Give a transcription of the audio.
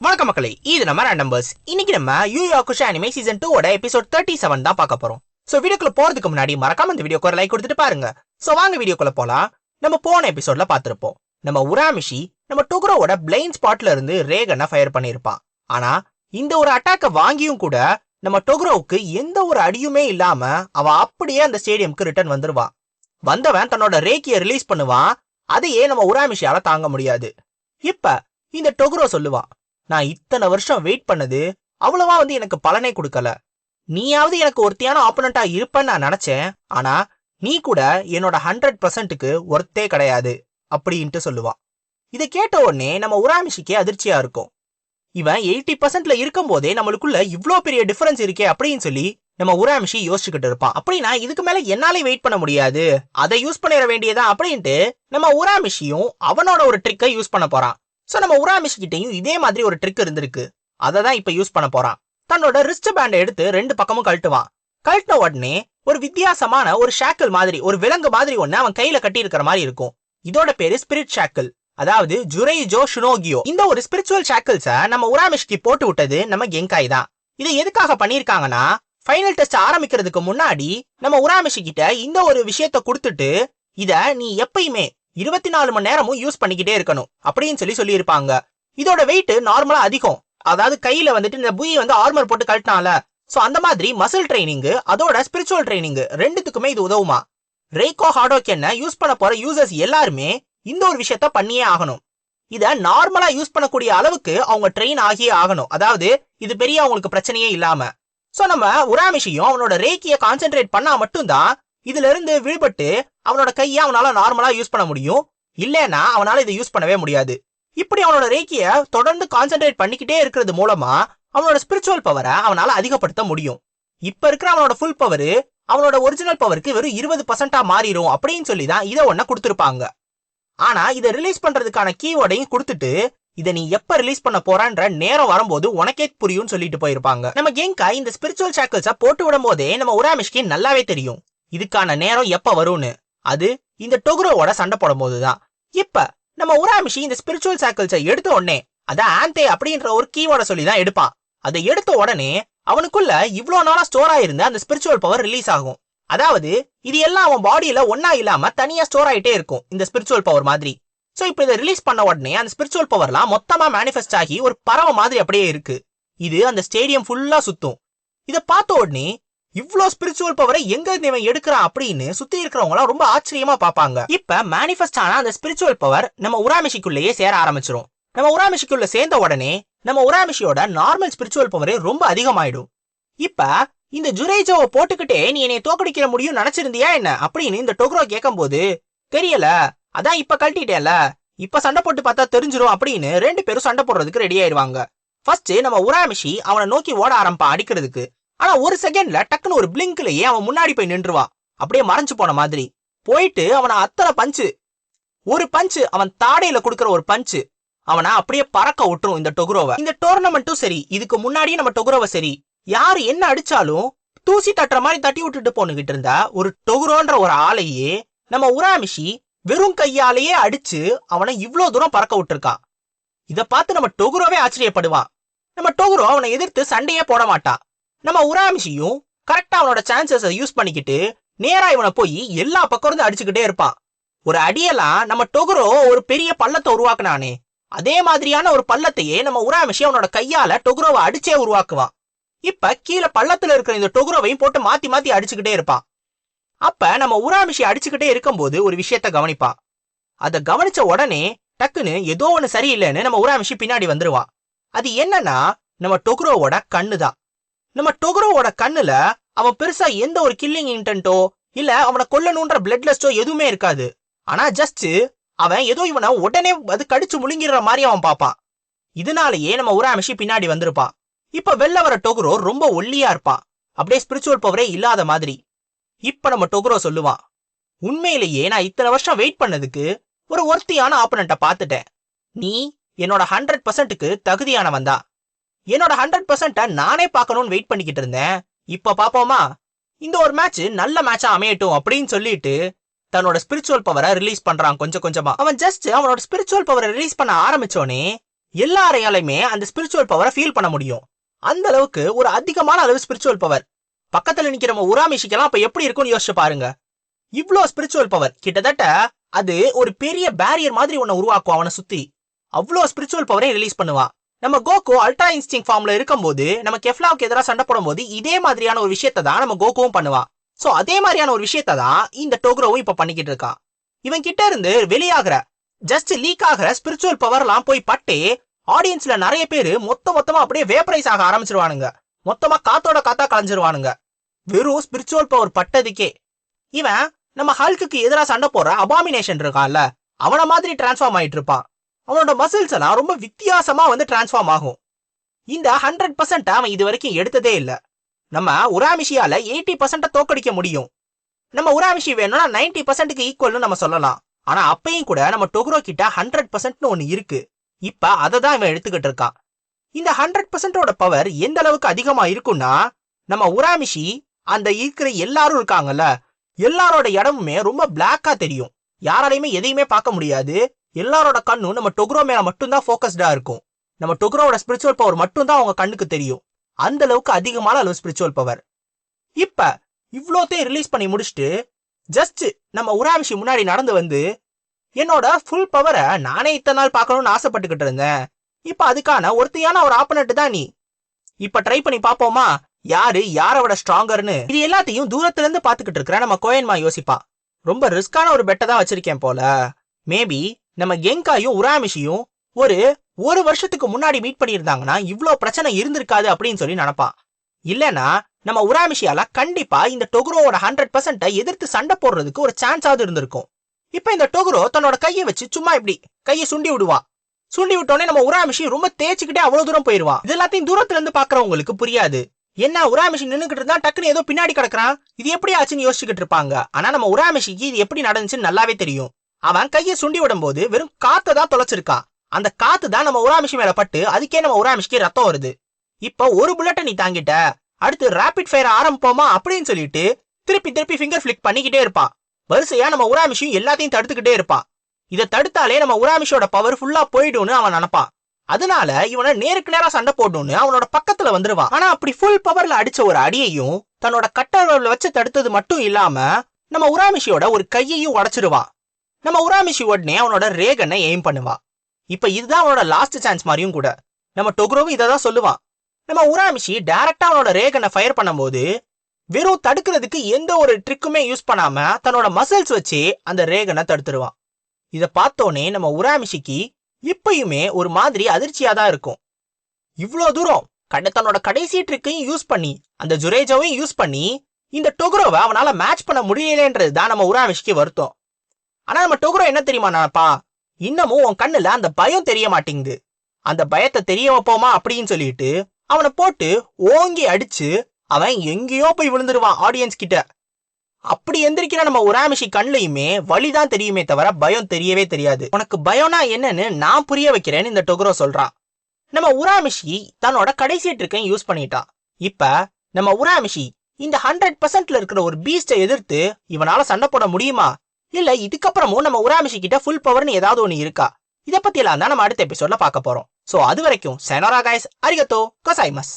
வணக்கம் மக்களே இது நம்ம நம்பர்ஸ் இன்னைக்கு நம்ம யூயா குஷா அனிமே சீசன் டூவோட எபிசோட் தேர்ட்டி செவன் தான் பார்க்க போறோம். சோ வீடியோக்குள்ள போறதுக்கு முன்னாடி மறக்காம இந்த வீடியோக்கு ஒரு லைக் கொடுத்துட்டு பாருங்க. சோ வாங்க வீடியோக்குள்ள போலாம். நம்ம போன எபிசோட்ல பாத்திருப்போம் நம்ம உராமிஷி நம்ம டொகுரோவோட பிளைன் ஸ்பாட்ல இருந்து ரேகனை ஃபயர் பண்ணியிருப்பான் ஆனா இந்த ஒரு அட்டாக்க வாங்கியும் கூட நம்ம டொக்ரோவுக்கு எந்த ஒரு அடியுமே இல்லாம அவ அப்படியே அந்த ஸ்டேடியம்க்கு ரிட்டர்ன் வந்துருவான் வந்தவன் தன்னோட ரேக்கிய ரிலீஸ் பண்ணுவான். அதையே நம்ம உராமிஷியால தாங்க முடியாது. இப்ப இந்த டொக்ரோ சொல்லுவான் நான் இத்தனை வருஷம் வெயிட் பண்ணது அவ்வளவா வந்து எனக்கு பலனே கொடுக்கல. நீயாவது எனக்கு ஒருத்தியான ஆப்பனண்டா இருப்பேன்னு நான் நினைச்சேன் ஆனா நீ கூட என்னோட ஹண்ட்ரட் பர்சன்ட்டுக்கு ஒர்த்தே கிடையாது அப்படின்ட்டு சொல்லுவான் இதை கேட்ட உடனே நம்ம உராமிஷிக்கே அதிர்ச்சியா இருக்கும். இவன் எயிட்டி பர்சன்ட்ல இருக்கும் போதே நம்மளுக்குள்ள இவ்வளோ பெரிய டிஃபரன்ஸ் இருக்கே அப்படின்னு சொல்லி நம்ம உராமிஷி யோசிச்சுக்கிட்டு இருப்பான் அப்படின்னா இதுக்கு மேல என்னாலே வெயிட் பண்ண முடியாது. அதை யூஸ் பண்ணிட வேண்டியதா அப்படின்ட்டு நம்ம உராமிஷியும் அவனோட ஒரு ட்ரிக்கை யூஸ் பண்ண போறான். சோ நம்ம உராமிஷ்கிட்டயும் இதே மாதிரி ஒரு ட்ரிக் இருந்திருக்கு. அதை தான் இப்ப யூஸ் பண்ண போறான். தன்னோட ரிஸ்ட் பேண்டை எடுத்து ரெண்டு பக்கமும் கழட்டுவான். கழட்டின உடனே ஒரு வித்தியாசமான ஒரு ஷாக்கிள் மாதிரி ஒரு விலங்கு மாதிரி ஒண்ணு அவன் கையில கட்டி இருக்கிற மாதிரி இருக்கும். இதோட பேரு ஸ்பிரிட் ஷாக்கிள் அதாவது ஜுரை ஜோ ஷுனோகியோ. இந்த ஒரு ஸ்பிரிச்சுவல் ஷாக்கிள்ஸ நம்ம உராமிஷ்க்கு போட்டு விட்டது நம்ம கெங்காய் தான். இதை எதுக்காக பண்ணியிருக்காங்கன்னா ஃபைனல் டெஸ்ட் ஆரம்பிக்கிறதுக்கு முன்னாடி நம்ம உராமிஷி கிட்ட இந்த ஒரு விஷயத்த கொடுத்துட்டு இத நீ எப்பயுமே இருபத்தி நாலு மணி நேரமும் யூஸ் பண்ணிக்கிட்டே இருக்கணும். அப்படின்னு சொல்லி சொல்லியிருப்பாங்க. இதோட வெயிட் நார்மலா அதிகம். அதாவது கையில வந்துட்டு இந்த புய் வந்து ஆர்மர் போட்டு கழட்டினால. சோ அந்த மாதிரி மசில் ட்ரைனிங் அதோட ஸ்பிரிச்சுவல் ட்ரைனிங் ரெண்டுத்துக்குமே இது உதவுமா? ரேகோ ஹார்டோக்கென்ன யூஸ் பண்ண போற யூசர்ஸ் எல்லாருமே இந்த ஒரு விஷயத்த பண்ணியே ஆகணும். இத நார்மலா யூஸ் பண்ணக்கூடிய அளவுக்கு அவங்க ட்ரெயின் ஆகியே ஆகணும். அதாவது இது பெரிய அவங்களுக்கு பிரச்சனையே இல்லாம. சோ நம்ம உராமிஷியும் அவனோட ரேக்கிய கான்சென்ட்ரேட் பண்ணா மட்டும்தான் இதுல இருந்து விடுபட்டு அவனோட கையை அவனால நார்மலா யூஸ் பண்ண முடியும். இல்லைன்னா அவனால இதை யூஸ் பண்ணவே முடியாது. இப்படி அவனோட ரேக்கிய தொடர்ந்து கான்சென்ட்ரேட் பண்ணிக்கிட்டே இருக்கிறது மூலமா அவனோட ஸ்பிரிச்சுவல் பவரை அவனால அதிகப்படுத்த முடியும். இப்ப இருக்கிற அவனோட ஃபுல் பவர் அவனோட ஒரிஜினல் பவருக்கு வெறும் இருபது பர்சன்டா மாறிடும் அப்படின்னு சொல்லி தான் இதை ஒன்ன கொடுத்துருப்பாங்க. ஆனா இதை ரிலீஸ் பண்றதுக்கான கீவேர்டையும் கொடுத்துட்டு இதை நீ எப்ப ரிலீஸ் பண்ண போறான்ற நேரம் வரும்போது உனக்கே புரியும்னு சொல்லிட்டு போயிருப்பாங்க. நம்ம கேங்கா இந்த ஸ்பிரிச்சுவல் சாக்கிள்ஸ போட்டு விடும் போதே நம்ம உராமிஷ்க்கு நல்லாவே தெரியும். இதுக்கான நேரம் எப்ப வரும்னு? அது இந்த டொகுரோவோட சண்டை போடும் போதுதான் இப்ப நம்ம உராமிஷி இந்த ஸ்பிரிச்சுவல் சைக்கிள்ஸை எடுத்த உடனே அத ஆந்தே அப்படின்ற ஒரு கீவோட சொல்லி தான் எடுப்பான் அதை எடுத்த உடனே அவனுக்குள்ள இவ்வளோ நாளா ஸ்டோர் ஆயிருந்த அந்த ஸ்பிரிச்சுவல் பவர் ரிலீஸ் ஆகும். அதாவது இது எல்லாம் அவன் பாடியில ஒன்னா இல்லாம தனியா ஸ்டோர் ஆயிட்டே இருக்கும் இந்த ஸ்பிரிச்சுவல் பவர் மாதிரி. சோ இப்போ இதை ரிலீஸ் பண்ண உடனே அந்த ஸ்பிரிச்சுவல் பவர்லாம் மொத்தமா மேனிஃபெஸ்ட் ஆகி ஒரு பறவை மாதிரி அப்படியே இருக்கு. இது அந்த ஸ்டேடியம் ஃபுல்லா சுத்தும். இதை பார்த்த உடனே இவ்வளோ ஸ்பிரிச்சுவல் பவரை எங்க இருந்து இவன் எடுக்கிறான் அப்படின்னு சுத்தி இருக்கிறவங்களாம் ரொம்ப ஆச்சரியமா பார்ப்பாங்க. இப்ப மேனிஃபெஸ்ட் ஆன அந்த ஸ்பிரிச்சுவல் பவர் நம்ம உராமிஷிக்குள்ளேயே சேர ஆரம்பிச்சிரும். நம்ம உராமிஷிக்குள்ள சேர்ந்த உடனே நம்ம உராமிஷியோட நார்மல் ஸ்பிரிச்சுவல் பவரே ரொம்ப அதிகமாயிடும். இப்ப இந்த ஜுரேஜாவை போட்டுக்கிட்டே நீ என்னை தோக்கடிக்கிற முடியும் நினைச்சிருந்தியா என்ன அப்படின்னு இந்த டொக்ரோ கேட்கும்போது தெரியல அதான் இப்ப கழட்டிட்டேல இப்ப சண்டை போட்டு பார்த்தா தெரிஞ்சிரும் அப்படின்னு ரெண்டு பேரும் சண்டை போடுறதுக்கு ரெடி ஆயிடுவாங்க. ஃபர்ஸ்ட் நம்ம உராமிஷி அவனை நோக்கி ஓட ஆரம்பிப்பான் அடிக்கிறதுக்கு. ஆனா ஒரு செகண்ட்ல டக்குன்னு ஒரு பிளிங்க்லயே அவன் முன்னாடி போய் நின்றுவான் அப்படியே மறைஞ்சு போன மாதிரி. போயிட்டு அவனை அத்தனை பஞ்சு ஒரு பஞ்சு அவன் தாடையில கொடுக்கற ஒரு பஞ்சு அவனை அப்படியே பறக்க விட்டுரும் இந்த டொகுரோவை. இந்த டோர்னமெண்ட்டும் சரி இதுக்கு முன்னாடியே நம்ம டொகுரோவை சரி. யாரு என்ன அடிச்சாலும் தூசி தட்டுற மாதிரி தட்டி விட்டுட்டு போனுகிட்டு இருந்தா ஒரு டொகுரோன்ற ஒரு ஆளையே நம்ம உராமிஷி வெறும் கையாலேயே அடிச்சு அவனை இவ்ளோ தூரம் பறக்க விட்டுருக்கான் இத பார்த்து நம்ம டொகுரோவே ஆச்சரியப்படுவான். நம்ம டொகுரோ அவனை எதிர்த்து சண்டையே போட மாட்டான் நம்ம உராமிஷியும் கரெக்டா அவனோட சான்சஸை யூஸ் பண்ணிக்கிட்டு நேரா இவனை போய் எல்லா பக்கம் இருந்து அடிச்சுக்கிட்டே இருப்பான். ஒரு அடியெல்லாம் நம்ம டொகுரோ ஒரு பெரிய பள்ளத்தை உருவாக்குனானே. அதே மாதிரியான ஒரு பள்ளத்தையே நம்ம உராமிஷி அவனோட கையால டொகுரோவை அடிச்சே உருவாக்குவான். இப்ப கீழே பள்ளத்துல இருக்கிற இந்த டொகுரோவையும் போட்டு மாத்தி மாத்தி அடிச்சுக்கிட்டே இருப்பான். அப்ப நம்ம உராமிஷி அடிச்சுக்கிட்டே இருக்கும்போது ஒரு விஷயத்த கவனிப்பான். அதை கவனிச்ச உடனே டக்குன்னு ஏதோ ஒன்று சரியில்லைன்னு நம்ம உராமிஷி பின்னாடி வந்துருவான். அது என்னன்னா நம்ம டொகுரோவோட கண்ணு தான் நம்ம டொகுரோவோட கண்ணுல அவன் பெருசா எந்த ஒரு கில்லிங் இன்டென்ட்டோ இல்ல அவனை கொல்லணுன்ற பிளட் லெஸ்டோ எதுவுமே இருக்காது. ஆனா ஜஸ்ட் அவன் ஏதோ இவனை உடனே அது கடிச்சு முழுங்கிற மாதிரி அவன் பாப்பான் இதனாலேயே நம்ம உராமிஷி பின்னாடி வந்திருப்பான் இப்ப வெளில வர டொகுரோ ரொம்ப ஒல்லியா இருப்பான் அப்படியே ஸ்பிரிச்சுவல் பவரே இல்லாத மாதிரி. இப்ப நம்ம டொகுரோ சொல்லுவான் உண்மையிலேயே நான் இத்தனை வருஷம் வெயிட் பண்ணதுக்கு ஒரு ஒர்த்தியான ஆப்பனண்ட்டை பார்த்துட்டேன். நீ என்னோட ஹண்ட்ரட் பர்சன்ட்டுக்கு தகுதியானவன் தான். என்னோட ஹண்ட்ரட் பர்சன்ட்டை நானே பார்க்கணும்னு வெயிட் பண்ணிக்கிட்டு இருந்தேன். இப்ப பாப்போமா? இந்த ஒரு மேட்ச் நல்ல மேட்சா அமையட்டும் அப்படின்னு சொல்லிட்டு தன்னோட ஸ்பிரிச்சுவல் பவரை ரிலீஸ் பண்றான் கொஞ்சம் கொஞ்சமா. அவன் ஜஸ்ட் அவனோட ஸ்பிரிச்சுவல் பவரை ரிலீஸ் பண்ண ஆரம்பிச்சோனே எல்லாரையாலையுமே அந்த ஸ்பிரிச்சுவல் பவரை ஃபீல் பண்ண முடியும். அந்த அளவுக்கு ஒரு அதிகமான அளவு ஸ்பிரிச்சுவல் பவர் பக்கத்துல நிக்கிற நம்ம உராமிஷிக்கெல்லாம் அப்ப எப்படி இருக்கும்னு யோசிச்சு பாருங்க. இவ்ளோ ஸ்பிரிச்சுவல் பவர் கிட்டத்தட்ட அது ஒரு பெரிய பேரியர் மாதிரி ஒன்ன உருவாக்கும் அவனை சுத்தி. அவ்வளோ ஸ்பிரிச்சுவல் பவரையும் ரிலீஸ் பண்ணுவான். நம்ம கோகோ அல்ட்ரா இன்ஸ்டிங் ஃபார்ம்ல இருக்கும்போது நம்ம கெஃப்லாவுக்கு எதிராக சண்டை போடும்போது இதே மாதிரியான ஒரு விஷயத்தை தான் நம்ம கோகுவும் பண்ணுவான் சோ அதே மாதிரியான ஒரு விஷயத்த தான் இந்த டோக்ரோவும் இப்ப பண்ணிக்கிட்டு இருக்கான் இவன் கிட்ட இருந்து வெளியாகிற ஜஸ்ட் லீக் ஆகிற ஸ்பிரிச்சுவல் பவர்லாம் போய் பட்டு ஆடியன்ஸ்ல நிறைய பேரு மொத்த மொத்தமா அப்படியே வேப்பரைஸ் ஆக ஆரம்பிச்சிருவானுங்க. மொத்தமா காத்தோட காத்தா கலைஞ்சிருவானுங்க. வெறும் ஸ்பிரிச்சுவல் பவர் பட்டதுக்கே. இவன் நம்ம ஹல்குக்கு எதிராக சண்டை போடுற அபாமினேஷன் இருக்கான்ல அவன மாதிரி டிரான்ஸ்ஃபார்ம் ஆயிட்டு இருப்பான். அவனோட மசில்ஸ் எல்லாம் ரொம்ப வித்தியாசமா வந்து டிரான்ஸ்ஃபார்ம் ஆகும். இந்த ஹண்ட்ரட் பர்சன்ட் அவன் இது வரைக்கும் எடுத்ததே இல்ல. நம்ம உராமிஷியால எயிட்டி பர்சன்ட தோக்கடிக்க முடியும். நம்ம உராமிஷி வேணும்னா நைன்டி பர்சன்ட்டுக்கு ஈக்குவல்னு நம்ம சொல்லலாம். ஆனா அப்பயும் கூட நம்ம டொகுரோ கிட்ட ஹண்ட்ரட் பர்சன்ட்னு ஒன்னு இருக்கு. இப்ப அதை தான் இவன் எடுத்துக்கிட்டு இருக்கான். இந்த ஹண்ட்ரட் பர்சன்டோட பவர் எந்த அளவுக்கு அதிகமா இருக்கும்னா நம்ம உராமிஷி அந்த இருக்கிற எல்லாரும் இருக்காங்கல்ல எல்லாரோட இடமுமே ரொம்ப பிளாக்கா தெரியும். யாராலையுமே எதையுமே பார்க்க முடியாது. எல்லாரோட கண்ணும் நம்ம டொக்ரோ மேல மட்டும்தான் ஃபோக்கஸ்டா இருக்கும். நம்ம டொக்ரோவோட ஸ்பிரிச்சுவல் பவர் மட்டும்தான் அவங்க கண்ணுக்கு தெரியும். அந்த அளவுக்கு அதிகமான அளவு ஸ்பிரிச்சுவல் பவர் இப்ப இவ்வளோத்தையும் ரிலீஸ் பண்ணி முடிச்சுட்டு ஜஸ்ட் நம்ம உராமிஷி முன்னாடி நடந்து வந்து என்னோட ஃபுல் பவரை நானே இத்தனை நாள் பார்க்கணும்னு ஆசைப்பட்டுக்கிட்டு இருந்தேன். இப்ப அதுக்கான ஒருத்தையான ஒரு ஆப்பனட் தான் நீ. இப்ப ட்ரை பண்ணி பார்ப்போமா? யாரு? யாரோட ஸ்ட்ராங்கர்னு இது எல்லாத்தையும் தூரத்துல இருந்து பாத்துக்கிட்டு இருக்கிற நம்ம கோயன்மா யோசிப்பா. ரொம்ப ரிஸ்கான ஒரு பெட்டை தான் வச்சிருக்கேன் போல. மேபி நம்ம கெங்காயும் உராமிஷியும் ஒரு ஒரு வருஷத்துக்கு முன்னாடி மீட் பண்ணியிருந்தாங்கன்னா இவ்வளோ பிரச்சனை இருந்திருக்காது அப்படின்னு சொல்லி நினப்பான். இல்லைனா நம்ம உராமிஷியால கண்டிப்பா இந்த டொகுரோவோட ஹண்ட்ரட் பர்சன்ட்டை எதிர்த்து சண்டை போடுறதுக்கு ஒரு சான்ஸாவது இருந்திருக்கும். இப்போ இந்த டொகுரோ தன்னோட கையை வச்சு சும்மா இப்படி கையை சுண்டி விடுவான். சுண்டி விட்டோடனே நம்ம உராமிஷி ரொம்ப தேய்ச்சிக்கிட்டே அவ்வளவு தூரம் போயிருவான். இது எல்லாத்தையும் தூரத்துல இருந்து பாக்குறவங்களுக்கு புரியாது. என்ன உராமிஷி நின்னுகிட்டு இருந்தா டக்குன்னு ஏதோ பின்னாடி கிடக்குறான்? இது எப்படி ஆச்சுன்னு யோசிச்சுக்கிட்டு இருப்பாங்க. ஆனா நம்ம உராமிஷிக்கு இது எப்படி நடந்துச்சுன்னு நல்லாவே தெரியும். அவன் கையை சுண்டி விடும்போது வெறும் காத்து தான் தொலைச்சிருக்கான் அந்த காத்து தான் நம்ம உராமிஷி மேல பட்டு அதுக்கே நம்ம உராமிஷிக்கு ரத்தம் வருது. இப்ப ஒரு புல்லட்டை நீ தாங்கிட்ட. அடுத்து ரேபிட் ஃபயர் ஆரம்பிப்போமா அப்படின்னு சொல்லிட்டு திருப்பி திருப்பி ஃபிங்கர் ஃபிளிக் பண்ணிக்கிட்டே இருப்பான் வரிசையா நம்ம உராமிஷியும் எல்லாத்தையும் தடுத்துக்கிட்டே இருப்பான் இதை தடுத்தாலே நம்ம உராமிஷோட பவர் ஃபுல்லா போயிடும்னு அவன் நினைப்பான் அதனால இவனை நேருக்கு நேரா சண்டை போடணும்னு அவனோட பக்கத்துல வந்துருவான் ஆனா அப்படி ஃபுல் பவர்ல அடிச்ச ஒரு அடியையும் தன்னோட கட்டர்வல வச்சு தடுத்தது மட்டும் இல்லாம நம்ம உராமிஷியோட ஒரு கையையும் உடைச்சிருவான் நம்ம உராமிஷி உடனே அவனோட ரேகனை எய்ம் பண்ணுவான் இப்ப இதுதான் அவனோட லாஸ்ட் சான்ஸ் மாதிரியும் கூட. நம்ம டொக்ரோவும் இதை தான் சொல்லுவான். நம்ம உராமிஷி டைரக்டா அவனோட ரேகனை ஃபயர் பண்ணும்போது வெறும் தடுக்கிறதுக்கு எந்த ஒரு ட்ரிக்குமே யூஸ் பண்ணாம தன்னோட மசில்ஸ் வச்சு அந்த ரேகனை தடுத்துருவான். இதை பார்த்தோனே நம்ம உராமிஷிக்கு இப்பயுமே ஒரு மாதிரி அதிர்ச்சியா தான் இருக்கும். இவ்வளோ தூரம் கட தன்னோட கடைசி ட்ரிக்கையும் யூஸ் பண்ணி அந்த ஜுரேஜாவையும் யூஸ் பண்ணி இந்த டொக்ரோவை அவனால மேட்ச் பண்ண முடியலன்றது தான் நம்ம உராமிஷிக்கு வருத்தம். ஆனா நம்ம டொகுரோ என்ன தெரியுமா நினைப்பா? இன்னமும் உன் கண்ணுல அந்த பயம் தெரிய மாட்டேங்குது. அந்த பயத்தை தெரிய வைப்போமா அப்படின்னு சொல்லிட்டு அவனை போட்டு ஓங்கி அடிச்சு அவன் எங்கேயோ போய் விழுந்துருவான் ஆடியன்ஸ் கிட்ட. அப்படி எந்திரிக்கிற நம்ம உராமிஷி கண்ணுலயுமே வழிதான் தெரியுமே தவிர பயம் தெரியவே தெரியாது. உனக்கு பயம்னா என்னன்னு நான் புரிய வைக்கிறேன்னு இந்த டொகுரோ சொல்றான். நம்ம உராமிஷி தன்னோட கடைசி ட்ரிக்கையும் யூஸ் பண்ணிட்டான் இப்ப நம்ம உராமிஷி இந்த ஹண்ட்ரட் பர்சன்ட்ல இருக்கிற ஒரு பீஸ்டை எதிர்த்து இவனால சண்டை போட முடியுமா? இல்ல இதுக்கப்புறமும் நம்ம உராமிஷி கிட்ட ஃபுல் பவர்னு ஏதாவது ஒன்று இருக்கா? இத பத்தி எல்லாம் தான் நம்ம அடுத்த எபிசோட்ல பார்க்க போறோம். சோ அது வரைக்கும் செனோரா கைஸ் அரிகத்தோ கசாய்மஸ்